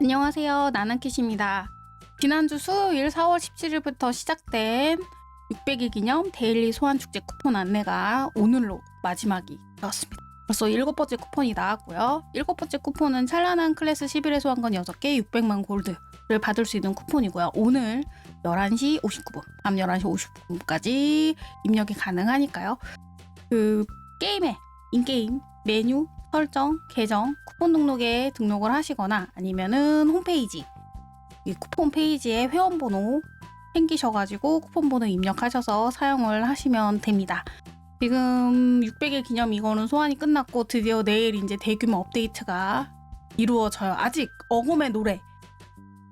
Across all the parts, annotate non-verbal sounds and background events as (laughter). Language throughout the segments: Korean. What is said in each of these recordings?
안녕하세요. 나는캣입니다. 지난주 수요일 4월 17일부터 시작된 600일 기념 데일리 소환축제 쿠폰 안내가 오늘로 마지막이 되었습니다. 벌써 일곱 번째 쿠폰이 나왔고요. 일곱 번째 쿠폰은 찬란한 클래스 11회 소환권 6개 600만 골드를 받을 수 있는 쿠폰이고요. 오늘 11시 59분, 밤 11시 59분까지 입력이 가능하니까요. 그 게임에 인게임 메뉴 설정, 계정, 쿠폰 등록에 등록을 하시거나 아니면은 홈페이지 이 쿠폰 페이지에 회원번호 챙기셔가지고 쿠폰 번호 입력하셔서 사용을 하시면 됩니다. 지금 600일 기념 이거는 소환이 끝났고 드디어 내일 이제 대규모 업데이트가 이루어져요. 아직 어금의 노래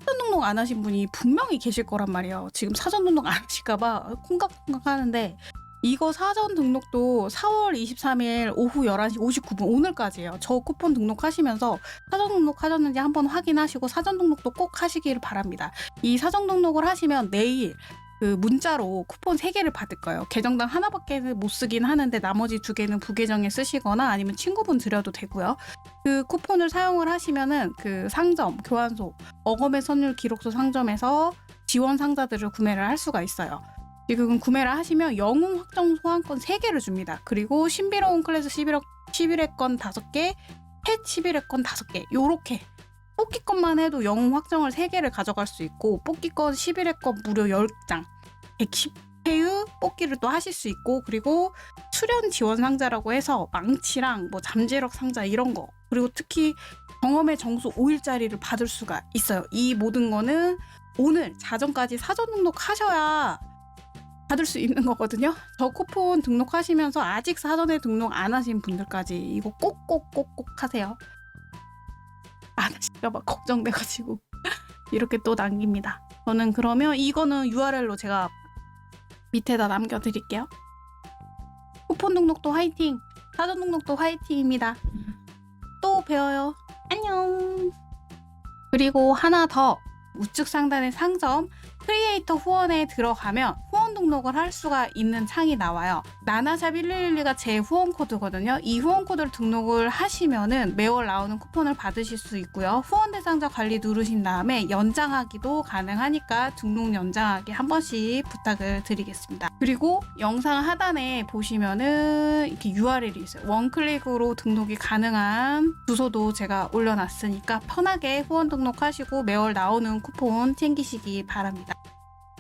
사전 등록 안 하신 분이 분명히 계실 거란 말이에요. 지금 사전 등록 안 하실까봐 콩깍콩깍 하는데 이거 사전 등록도 4월 23일 오후 11시 59분 오늘까지예요. 저 쿠폰 등록하시면서 사전 등록하셨는지 한번 확인하시고 사전 등록도 꼭 하시기를 바랍니다. 이 사전 등록을 하시면 내일 그 문자로 쿠폰 3개를 받을 거예요. 계정당 하나밖에 못 쓰긴 하는데 나머지 두 개는 부계정에 쓰시거나 아니면 친구분 드려도 되고요. 그 쿠폰을 사용을 하시면은 그 상점, 교환소, 어검의 선율 기록소 상점에서 지원 상자들을 구매를 할 수가 있어요. 지금 구매를 하시면 영웅 확정 소환권 3개를 줍니다. 그리고 신비로운 클래스 11회, 11회권 5개, 펫 11회권 5개 요렇게 뽑기권만 해도 영웅 확정을 3개를 가져갈 수 있고 뽑기권 11회권 무려 10장 110회의 뽑기를 또 하실 수 있고 그리고 수련 지원 상자라고 해서 망치랑 뭐 잠재력 상자 이런 거 그리고 특히 경험의 정수 5일짜리를 받을 수가 있어요. 이 모든 거는 오늘 자정까지 사전 등록하셔야 받을 수 있는 거거든요. 저 쿠폰 등록하시면서 아직 사전에 등록 안 하신 분들까지 이거 꼭꼭꼭꼭 하세요. 안 하실까봐 걱정돼가지고 (laughs) 이렇게 또 남깁니다. 저는 그러면 이거는 URL로 제가 밑에다 남겨드릴게요. 쿠폰 등록도 화이팅! 사전 등록도 화이팅입니다. 또 배워요. 안녕! 그리고 하나 더 우측 상단의 상점 크리에이터 후원에 들어가면 후원 등록을 할 수가 있는 창이 나와요. 나나샵 111가 제 후원 코드거든요. 이 후원 코드를 등록을 하시면은 매월 나오는 쿠폰을 받으실 수 있고요. 후원 대상자 관리 누르신 다음에 연장하기도 가능하니까 등록 연장하기 한 번씩 부탁을 드리겠습니다. 그리고 영상 하단에 보시면은 이렇게 URL이 있어요. 원클릭으로 등록이 가능한 주소도 제가 올려놨으니까 편하게 후원 등록하시고 매월 나오는 쿠폰 챙기시기 바랍니다.